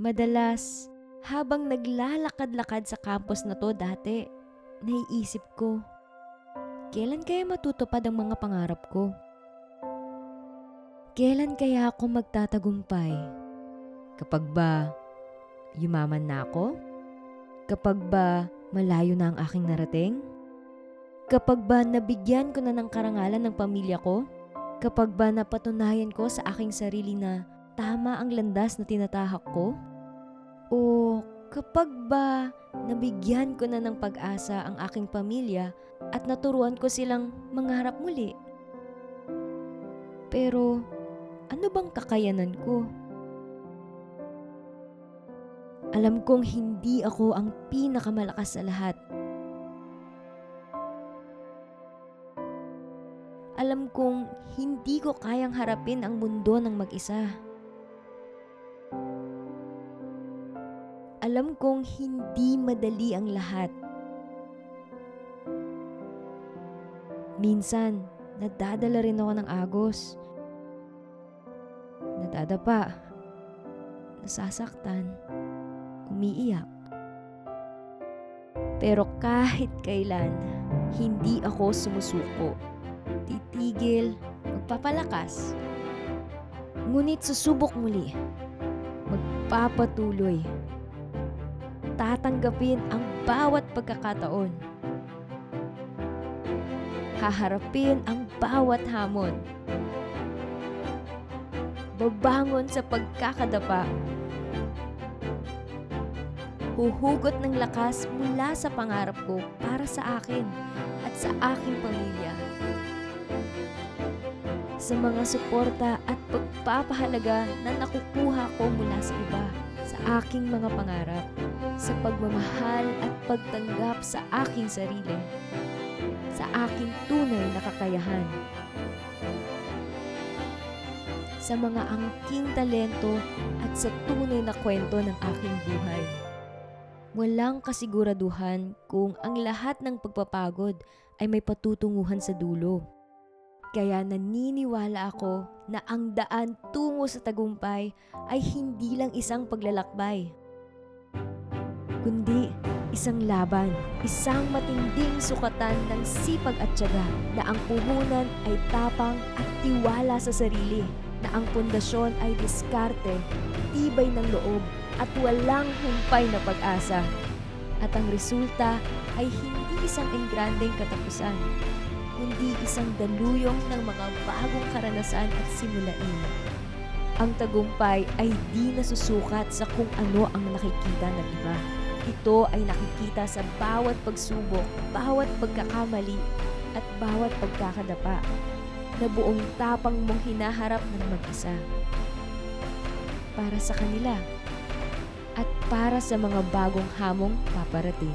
Madalas, habang naglalakad-lakad sa campus na to dati, naiisip ko, kailan kaya matutupad ang mga pangarap ko? Kailan kaya ako magtatagumpay? Kapag ba yumaman na ako? Kapag ba malayo na ang aking narating? Kapag ba nabigyan ko na ng karangalan ng pamilya ko? Kapag ba napatunayan ko sa aking sarili na tama ang landas na tinatahak ko? O kapag ba nabigyan ko na ng pag-asa ang aking pamilya at naturuan ko silang mangarap muli? Pero ano bang kakayanan ko? Alam kong hindi ako ang pinakamalakas sa lahat. Alam kong hindi ko kayang harapin ang mundo ng mag-isa. Alam kong hindi madali ang lahat. Minsan, nadadala rin ako ng agos. Nadadapa. Nasasaktan. Umiiyak. Pero kahit kailan, hindi ako sumusuko. Titigil, magpapalakas. Ngunit susubok muli. Magpapatuloy. Tatanggapin ang bawat pagkakataon. Haharapin ang bawat hamon. Babangon sa pagkakadapa. Huhugot ng lakas mula sa pangarap ko para sa akin at sa aking pamilya. Sa mga suporta at pagpapahalaga na nakukuha ko mula sa iba, sa aking mga pangarap, sa pagmamahal at pagtanggap sa aking sarili, sa aking tunay na kakayahan, sa mga angking talento at sa tunay na kwento ng aking buhay. Walang kasiguraduhan kung ang lahat ng pagpapagod ay may patutunguhan sa dulo. Kaya naniniwala ako na ang daan tungo sa tagumpay ay hindi lang isang paglalakbay, kundi isang laban, isang matinding sukatan ng sipag at tiyaga na ang puhunan ay tapang at tiwala sa sarili, na ang pundasyon ay diskarte, tibay ng loob at walang humpay na pag-asa. At ang resulta ay hindi isang engrandeng katapusan, kundi isang daluyong ng mga bagong karanasan at simulain. Ang tagumpay ay di nasusukat sa kung ano ang nakikita ng iba. Ito ay nakikita sa bawat pagsubok, bawat pagkakamali, at bawat pagkakadapa na buong tapang mong hinaharap ng mag-isa. Para sa kanila at para sa mga bagong hamong paparating.